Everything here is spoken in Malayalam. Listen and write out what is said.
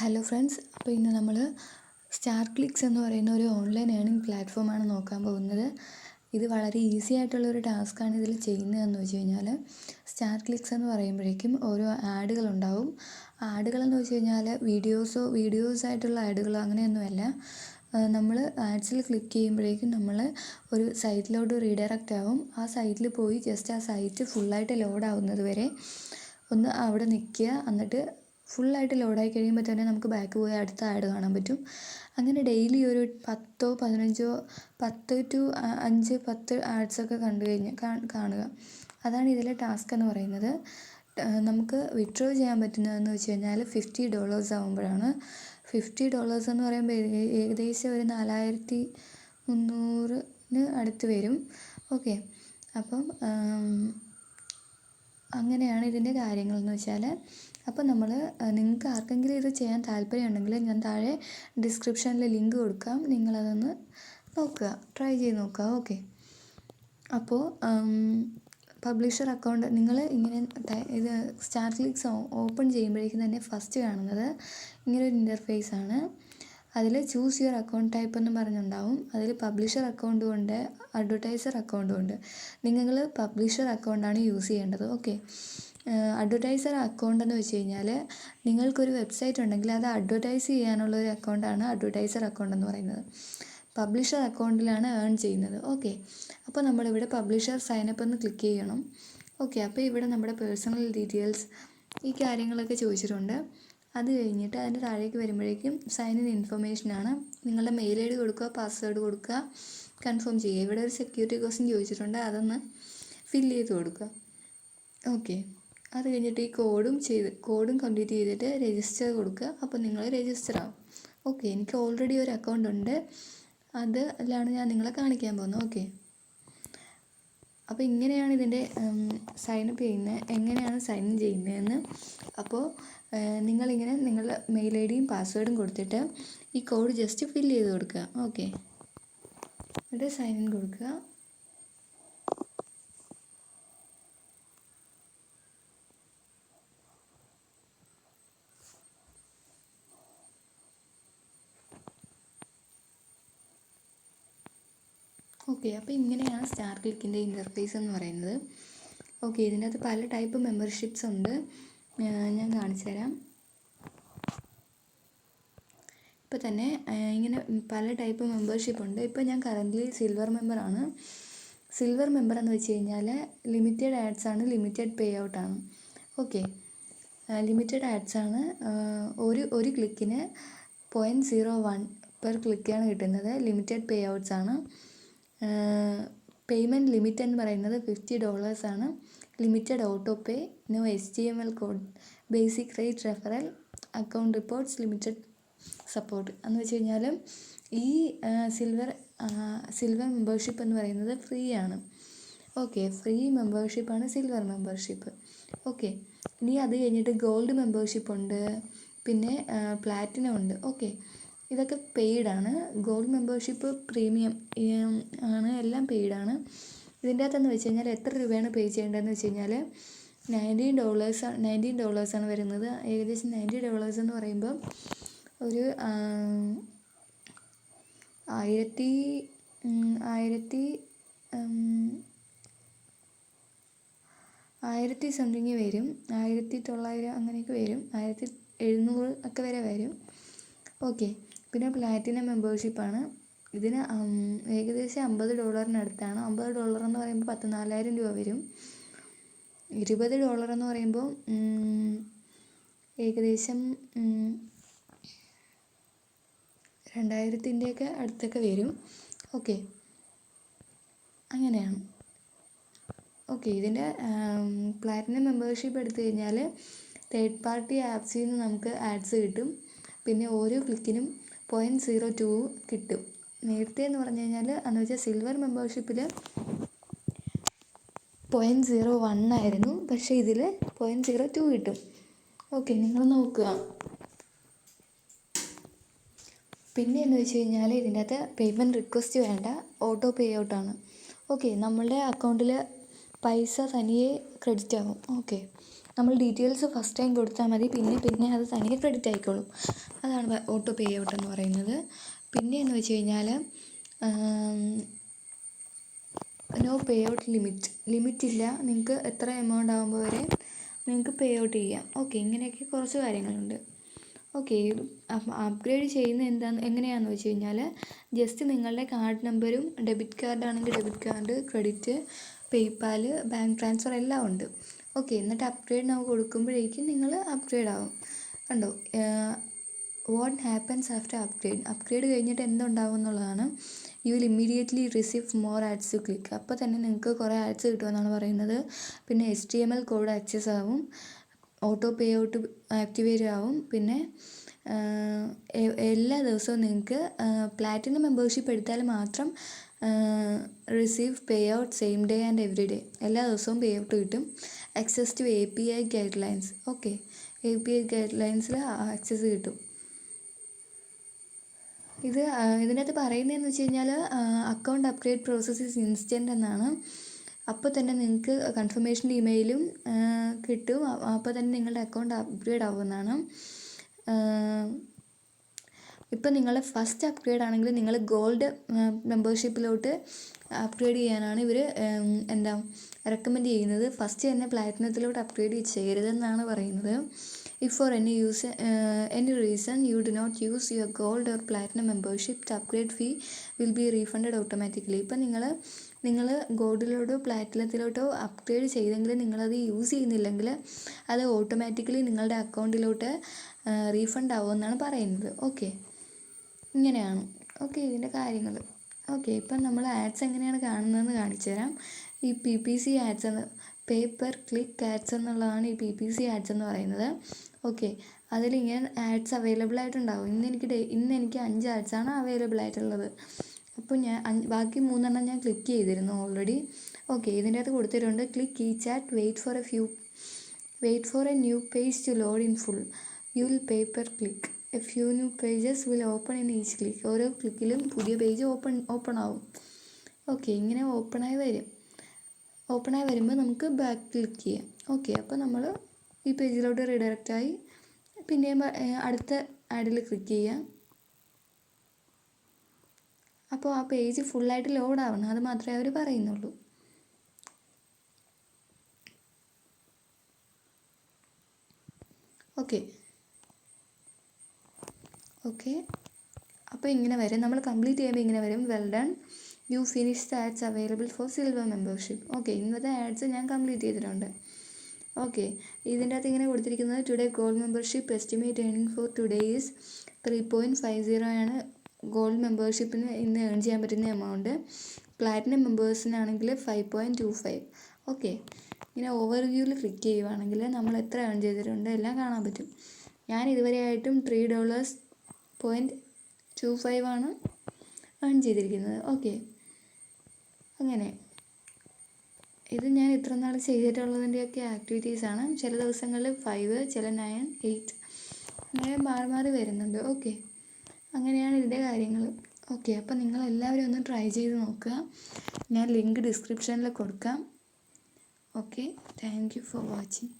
ഹലോ ഫ്രണ്ട്സ് അപ്പോൾ ഇന്ന് നമ്മൾ സ്റ്റാർ ക്ലിക്സ് എന്ന് പറയുന്ന ഒരു ഓൺലൈൻ ഏണിംഗ് പ്ലാറ്റ്ഫോമാണ് നോക്കാൻ പോകുന്നത്. ഇത് വളരെ ഈസി ആയിട്ടുള്ള ഒരു ടാസ്ക്കാണ് ഇതിൽ ചെയ്യുന്നതെന്ന് വെച്ച് കഴിഞ്ഞാൽ സ്റ്റാർ ക്ലിക്സ് എന്ന് പറയുമ്പോഴേക്കും ഓരോ ആഡുകൾ ഉണ്ടാവും. ആഡുകളെന്ന് വെച്ച് കഴിഞ്ഞാൽ വീഡിയോസോ വീഡിയോസ് ആയിട്ടുള്ള ആഡുകളോ അങ്ങനെയൊന്നുമല്ല. നമ്മൾ ആഡ്സിൽ ക്ലിക്ക് ചെയ്യുമ്പോഴേക്കും നമ്മൾ ഒരു സൈറ്റിലോട്ട് റീഡയറക്റ്റ് ആവും. ആ സൈറ്റിൽ പോയി ജസ്റ്റ് ആ സൈറ്റ് ഫുള്ളായിട്ട് ലോഡ് ആവുന്നത് വരെ ഒന്ന് അവിടെ നിൽക്കുക. എന്നിട്ട് ഫുള്ളായിട്ട് ലോഡായി കഴിയുമ്പോൾ തന്നെ നമുക്ക് ബാക്ക് പോയി അടുത്ത ആഡ് കാണാൻ പറ്റും. അങ്ങനെ ഡെയിലി ഒരു പത്തോ പതിനഞ്ചോ പത്ത് ടു അഞ്ച് പത്ത് ആഡ്സൊക്കെ കണ്ടു കഴിഞ്ഞ് കാണുക. അതാണ് ഇതിലെ ടാസ്ക് എന്ന് പറയുന്നത്. നമുക്ക് വിഡ്രോ ചെയ്യാൻ പറ്റുന്നതെന്ന് വെച്ച് കഴിഞ്ഞാൽ ഫിഫ്റ്റി ഡോളേഴ്സ് ആകുമ്പോഴാണ് ഫിഫ്റ്റി ഡോളേഴ്സ് എന്ന് പറയുമ്പോൾ ഏകദേശം ഒരു നാലായിരത്തി മുന്നൂറിന് അടുത്ത് വരും. ഓക്കെ. അപ്പം അങ്ങനെയാണ് ഇതിന്റെ കാര്യങ്ങളെന്ന് വെച്ചാൽ അപ്പോൾ നമ്മൾ നിങ്ങൾക്ക് ആർക്കെങ്കിലും ഇത് ചെയ്യാൻ താല്പര്യമുണ്ടെങ്കിൽ ഞാൻ താഴെ ഡിസ്ക്രിപ്ഷനിൽ ലിങ്ക് കൊടുക്കാം. നിങ്ങളതൊന്ന് നോക്കുക. ട്രൈ ചെയ്ത് നോക്കുക. ഓക്കെ. അപ്പോൾ പബ്ലിഷർ അക്കൗണ്ട് നിങ്ങൾ ഇങ്ങനെ ഇത് സ്റ്റാർ ക്ലിക്സ് ഓപ്പൺ ചെയ്യുമ്പോഴേക്കും തന്നെ ഫസ്റ്റ് കാണുന്നത് ഇങ്ങനെ ഒരു ഇന്റർഫേസ് ആണ്. അതിൽ ചൂസ് യുവർ അക്കൗണ്ട് ടൈപ്പ് എന്ന് പറഞ്ഞുണ്ടാവും. അതിൽ പബ്ലിഷർ അക്കൗണ്ടും ഉണ്ട് അഡ്വർടൈസർ അക്കൗണ്ടും ഉണ്ട്. നിങ്ങൾ പബ്ലിഷർ അക്കൗണ്ടാണ് യൂസ് ചെയ്യേണ്ടത്. ഓക്കെ അഡ്വർടൈസർ അക്കൗണ്ട് എന്ന് വെച്ച് കഴിഞ്ഞാൽ നിങ്ങൾക്കൊരു വെബ്സൈറ്റ് ഉണ്ടെങ്കിൽ അത് അഡ്വർടൈസ് ചെയ്യാനുള്ള ഒരു അക്കൗണ്ടാണ് അഡ്വർടൈസർ അക്കൗണ്ട് എന്ന് പറയുന്നത്. പബ്ലിഷർ അക്കൗണ്ടിലാണ് ഏൺ ചെയ്യുന്നത്. ഓക്കെ അപ്പോൾ നമ്മളിവിടെ പബ്ലിഷർ സൈനപ്പ് എന്ന് ക്ലിക്ക് ചെയ്യണം. ഓക്കെ അപ്പോൾ ഇവിടെ നമ്മുടെ പേഴ്സണൽ ഡീറ്റെയിൽസ് ഈ കാര്യങ്ങളൊക്കെ ചോദിച്ചിട്ടുണ്ട്. അത് കഴിഞ്ഞിട്ട് അതിന്റെ താഴേക്ക് വരുമ്പോഴേക്കും സൈൻ ഇൻ ഇൻഫർമേഷൻ ആണ്. നിങ്ങളുടെ മെയിൽ ഐ ഡി കൊടുക്കുക പാസ്വേഡ് കൊടുക്കുക കൺഫേം ചെയ്യുക. ഇവിടെ ഒരു സെക്യൂരിറ്റി ക്വസ്റ്റ്യൻ ചോദിച്ചിട്ടുണ്ട്. അതൊന്ന് ഫില്ല് ചെയ്ത് കൊടുക്കുക. ഓക്കെ അത് കഴിഞ്ഞിട്ട് ഈ കോഡും ചെയ്ത് കോഡും കംപ്ലീറ്റ് ചെയ്തിട്ട് രജിസ്റ്റർ കൊടുക്കുക. അപ്പോൾ നിങ്ങൾ രജിസ്റ്റർ ആവും. ഓക്കെ എനിക്ക് ഓൾറെഡി ഒരു അക്കൗണ്ട് ഉണ്ട്. അത് അതിലാണ് ഞാൻ നിങ്ങളെ കാണിക്കാൻ പോകുന്നത്. ഓക്കെ അപ്പോൾ ഇങ്ങനെയാണ് ഇതിന്റെ സൈനപ്പ് ചെയ്യുന്നത് എങ്ങനെയാണ് സൈൻ ഇൻ ചെയ്യുന്നതെന്ന് അപ്പോൾ നിങ്ങളിങ്ങനെ നിങ്ങളുടെ മെയിൽ ഐ ഡിയും പാസ്വേഡും കൊടുത്തിട്ട് ഈ കോഡ് ജസ്റ്റ് ഫില്ല് ചെയ്ത് കൊടുക്കുക. ഓക്കെ എന്നിട്ട് സൈൻ ഇൻ കൊടുക്കുക. ഓക്കെ അപ്പോൾ ഇങ്ങനെയാണ് സ്റ്റാർ ക്ലിക്കിന്റെ ഇന്റർഫേസ് എന്ന് പറയുന്നത്. ഓക്കെ ഇതിനകത്ത് പല ടൈപ്പ് മെമ്പർഷിപ്സ് ഉണ്ട്. ഞാൻ കാണിച്ചു തരാം. ഇപ്പോൾ തന്നെ ഇങ്ങനെ പല ടൈപ്പ് മെമ്പർഷിപ്പ് ഉണ്ട്. ഇപ്പോൾ ഞാൻ കറന്റ്ലി സിൽവർ മെമ്പറാണ് സിൽവർ മെമ്പർ എന്ന് വെച്ച് കഴിഞ്ഞാൽ ലിമിറ്റഡ് ആഡ്സ് ആണ് ലിമിറ്റഡ് പേ ഔട്ടാണ് ഓക്കെ ലിമിറ്റഡ് ആഡ്സ് ആണ്. ഒരു ഒരു ക്ലിക്കിന് പോയിന്റ് സീറോ വൺ പെർ ക്ലിക്കാണ് കിട്ടുന്നത്. ലിമിറ്റഡ് പേ ഔട്ട്സ് ആണ്. പേയ്മെന്റ് ലിമിറ്റ് എന്ന് പറയുന്നത് fifty ഡോളേഴ്സാണ് limited auto pay no S T M L code basic rate referral account reports limited support എന്ന് വെച്ച് കഴിഞ്ഞാൽ ഈ സിൽവർ സിൽവർ മെമ്പർഷിപ്പ് എന്ന് പറയുന്നത് ഫ്രീ ആണ്. ഓക്കെ ഫ്രീ മെമ്പർഷിപ്പാണ് സിൽവർ മെമ്പർഷിപ്പ് ഓക്കെ ഇനി അത് കഴിഞ്ഞിട്ട് ഗോൾഡ് മെമ്പർഷിപ്പ് ഉണ്ട്. പിന്നെ പ്ലാറ്റിനം ഉണ്ട്. ഓക്കെ ഇതൊക്കെ പെയ്ഡാണ് ഗോൾഡ് മെമ്പർഷിപ്പ് പ്രീമിയം ആണ്. എല്ലാം പെയ്ഡാണ് ഇതിന്റെ അകത്തെന്ന് വെച്ച് കഴിഞ്ഞാൽ എത്ര രൂപയാണ് പേ ചെയ്യേണ്ടതെന്ന് വെച്ച് കഴിഞ്ഞാൽ നയന്റീൻ ഡോളേഴ്സ് നയന്റീൻ ഡോളേഴ്സാണ് വരുന്നത്. ഏകദേശം നയന്റി ഡോളേഴ്സ് എന്ന് പറയുമ്പോൾ ഒരു ആയിരത്തി ആയിരത്തി ആയിരത്തി സംതിങ് വരും. ആയിരത്തി തൊള്ളായിരം അങ്ങനെയൊക്കെ വരും. ആയിരത്തി എഴുന്നൂറ് ഒക്കെ വരെ വരും. ഓക്കെ പിന്നെ പ്ലാറ്റിനം മെമ്പർഷിപ്പാണ്. ഇതിന് ഏകദേശം അമ്പത് ഡോളറിനടുത്താണ്. അമ്പത് ഡോളർ എന്ന് പറയുമ്പോൾ പത്ത് നാലായിരം രൂപ വരും. ഇരുപത് ഡോളർ എന്ന് പറയുമ്പോൾ ഏകദേശം രണ്ടായിരത്തിന്റെയൊക്കെ അടുത്തൊക്കെ വരും. ഓക്കെ. അങ്ങനെയാണ്. ഓക്കെ ഇതിന്റെ പ്ലാറ്റിനം മെമ്പർഷിപ്പ് എടുത്തു കഴിഞ്ഞാൽ തേർഡ് പാർട്ടി ആപ്സിൽ നിന്ന് നമുക്ക് ആഡ്സ് കിട്ടും. പിന്നെ ഓരോ ക്ലിക്കിനും പോയിന്റ് സീറോ ടു കിട്ടും. നേരത്തെ എന്ന് പറഞ്ഞു കഴിഞ്ഞാൽ എന്ന് വെച്ചാൽ സിൽവർ മെമ്പർഷിപ്പിൽ പോയിന്റ് സീറോ വൺ ആയിരുന്നു. പക്ഷേ ഇതിൽ പോയിന്റ് സീറോ ടു കിട്ടും. ഓക്കെ നിങ്ങൾ നോക്കുക. പിന്നെ എന്ന് വെച്ച് കഴിഞ്ഞാൽ ഇതിന്റെ അകത്ത് പേയ്മെന്റ് റിക്വസ്റ്റ് വേണ്ട. ഓട്ടോ പേ ഔട്ടാണ് ഓക്കെ നമ്മളുടെ അക്കൗണ്ടിൽ പൈസ തനിയെ ക്രെഡിറ്റ് ആകും ഓക്കെ നമ്മൾ ഡീറ്റെയിൽസ് ഫസ്റ്റ് ടൈം കൊടുത്താൽ മതി. പിന്നെ പിന്നെ അത് തനിയെ ക്രെഡിറ്റ് ആയിക്കോളും. അതാണ് ഓട്ടോ പേ ഔട്ട് എന്ന് പറയുന്നത്. പിന്നെ എന്ന് വെച്ച് കഴിഞ്ഞാൽ no pay out limit limit ഇല്ല. നിങ്ങൾക്ക് എത്ര എമൗണ്ട് ആകുമ്പോൾ വരെ നിങ്ങൾക്ക് പേ ഔട്ട് ചെയ്യാം. ഓക്കെ ഇങ്ങനെയൊക്കെ കുറച്ച് കാര്യങ്ങളുണ്ട്. ഓക്കെ അപ്ഗ്രേഡ് ചെയ്യുന്ന എന്താന്ന് എങ്ങനെയാണെന്ന് വെച്ച് കഴിഞ്ഞാൽ ജസ്റ്റ് നിങ്ങളുടെ കാർഡ് നമ്പരും debit കാർഡാണെങ്കിൽ debit card credit PayPal bank transfer എല്ലാം ഉണ്ട്. ഓക്കെ എന്നിട്ട് അപ്ഗ്രേഡ് നമുക്ക് കൊടുക്കുമ്പോഴേക്കും നിങ്ങൾ അപ്ഗ്രേഡ് ആവും. കണ്ടോ? What happens after upgrade upgrade കഴിഞ്ഞിട്ട് എന്തുണ്ടാവും എന്നുള്ളതാണ്. You will immediately receive more ads click അപ്പോൾ തന്നെ നിങ്ങൾക്ക് കുറേ ആഡ്സ് കിട്ടുമെന്നാണ് പറയുന്നത്. പിന്നെ H T M L code access ആവും. ഓട്ടോ പേ ഔട്ട് ആക്ടിവേറ്റ് ആവും. പിന്നെ എല്ലാ ദിവസവും നിങ്ങൾക്ക് പ്ലാറ്റിനം മെമ്പർഷിപ്പ് എടുത്താൽ മാത്രം receive payout same day and every day എല്ലാ ദിവസവും പേ ഔട്ട് കിട്ടും. Access to A P I guidelines okay A P I guide ലൈൻസിൽ ആക്സസ് കിട്ടും. ഇത് ഇതിനകത്ത് പറയുന്നതെന്ന് വെച്ച് കഴിഞ്ഞാൽ account upgrade process is instant എന്നാണ്. അപ്പോൾ തന്നെ നിങ്ങൾക്ക് കൺഫർമേഷൻ ഇമെയിലും കിട്ടും. അപ്പോൾ തന്നെ നിങ്ങളുടെ അക്കൗണ്ട് അപ്ഗ്രേഡ് ആവുമെന്നാണ്. ഇപ്പം നിങ്ങൾ ഫസ്റ്റ് അപ്ഗ്രേഡ് ആണെങ്കിൽ നിങ്ങൾ ഗോൾഡ് മെമ്പർഷിപ്പിലോട്ട് അപ്ഗ്രേഡ് ചെയ്യാനാണ് ഇവർ എന്താ റെക്കമെൻഡ് ചെയ്യുന്നത്. ഫസ്റ്റ് തന്നെ പ്ലാറ്റിനത്തിലോട്ട് അപ്ഗ്രേഡ് ചെയ്യരുതെന്നാണ് പറയുന്നത്. If for any use any reason you do not use your gold or platinum membership upgrade fee will be refunded automatically ഇപ്പം നിങ്ങൾ നിങ്ങൾ ഗോൾഡിലോട്ടോ പ്ലാറ്റിനത്തിലോട്ടോ അപ്ഗ്രേഡ് ചെയ്തെങ്കിൽ നിങ്ങളത് യൂസ് ചെയ്യുന്നില്ലെങ്കിൽ അത് ഓട്ടോമാറ്റിക്കലി നിങ്ങളുടെ അക്കൗണ്ടിലോട്ട് റീഫണ്ട് ആവുമെന്നാണ് പറയുന്നത്. ഓക്കെ ഇങ്ങനെയാണ്. ഓക്കെ ഇതിന്റെ കാര്യങ്ങൾ. ഓക്കെ ഇപ്പം നമ്മൾ ആഡ്സ് എങ്ങനെയാണ് കാണുന്നതെന്ന് കാണിച്ചു തരാം. ഈ പി പി സി ആഡ്സ് എന്ന് പേപ്പർ ക്ലിക്ക് ആഡ്സ് എന്നുള്ളതാണ് ഈ പി പി സി ആഡ്സ് എന്ന് പറയുന്നത്. ഓക്കെ അതിലിങ്ങനെ ആഡ്സ് അവൈലബിൾ ആയിട്ടുണ്ടാവും. ഇന്ന് എനിക്ക് ഡേ ഇന്ന് എനിക്ക് അഞ്ച് ആഡ്സാണ് അവൈലബിൾ ആയിട്ടുള്ളത്. അപ്പോൾ ഞാൻ ബാക്കി മൂന്നെണ്ണം ഞാൻ ക്ലിക്ക് ചെയ്തിരുന്നു ഓൾറെഡി. ഓക്കെ ഇതിന്റെ അകത്ത് കൊടുത്തിട്ടുണ്ട് ക്ലിക്ക് ഈ chat wait for a few wait for a new page to load in full you will pay per click a few new pages will open in each click ഓരോ ക്ലിക്കിലും പുതിയ പേജ് ഓപ്പൺ ഓപ്പൺ ആവും. ഓക്കെ ഇങ്ങനെ ഓപ്പണായി വരും. ഓപ്പണായി വരുമ്പോൾ നമുക്ക് ബാക്ക് ക്ലിക്ക് ചെയ്യാം. ഓക്കെ അപ്പോൾ നമ്മൾ ഈ പേജിലോട്ട് റീഡയറക്റ്റ് ആയി. പിന്നെ അടുത്ത ആഡിൽ ക്ലിക്ക് ചെയ്യാം. അപ്പോൾ ആ പേജ് ഫുള്ളായിട്ട് ലോഡ് ആവണം. അത് മാത്രമേ അവർ പറയുന്നുള്ളൂ. ഓക്കെ ഓക്കെ അപ്പോൾ ഇങ്ങനെ വരും. നമ്മൾ കംപ്ലീറ്റ് ചെയ്യുമ്പോൾ ഇങ്ങനെ വരും. Well done you finish the ads available for silver membership okay ഇന്നത്തെ ആഡ്സ് ഞാൻ കംപ്ലീറ്റ് ചെയ്തിട്ടുണ്ട്. ഓക്കെ ഇതിന്റെ അകത്ത് ഇങ്ങനെ കൊടുത്തിരിക്കുന്നത് today gold membership estimate earning for today is three point five zero ആണ്. ഗോൾഡ് മെമ്പർഷിപ്പിന് ഇന്ന് ഏൺ ചെയ്യാൻ പറ്റുന്ന amount platinum മെമ്പേഴ്സിനാണെങ്കിൽ five point two five okay ഇങ്ങനെ ഓവർ വ്യൂവിൽ ക്ലിക്ക് ചെയ്യുവാണെങ്കിൽ നമ്മൾ എത്ര ഏൺ ചെയ്തിട്ടുണ്ട് എല്ലാം കാണാൻ പറ്റും. ഞാൻ ഇതുവരെയായിട്ടും three dollars point two five ആണ് ഏൺ ചെയ്തിരിക്കുന്നത്. ഓക്കെ അങ്ങനെ. ഇത് ഞാൻ ഇത്ര നാൾ ചെയ്തിട്ടുള്ളതിന്റെയൊക്കെ ആക്ടിവിറ്റീസാണ് ചില ദിവസങ്ങളിൽ ഫൈവ് ചില നയൻ എയ്റ്റ് അങ്ങനെ മാറി മാറി വരുന്നുണ്ട്. ഓക്കെ അങ്ങനെയാണ് ഇതിന്റെ കാര്യങ്ങൾ. ഓക്കെ അപ്പോൾ നിങ്ങൾ എല്ലാവരും ഒന്ന് ട്രൈ ചെയ്ത് നോക്കുക. ഞാൻ ലിങ്ക് ഡിസ്ക്രിപ്ഷനിൽ കൊടുക്കാം. Okay thank you for watching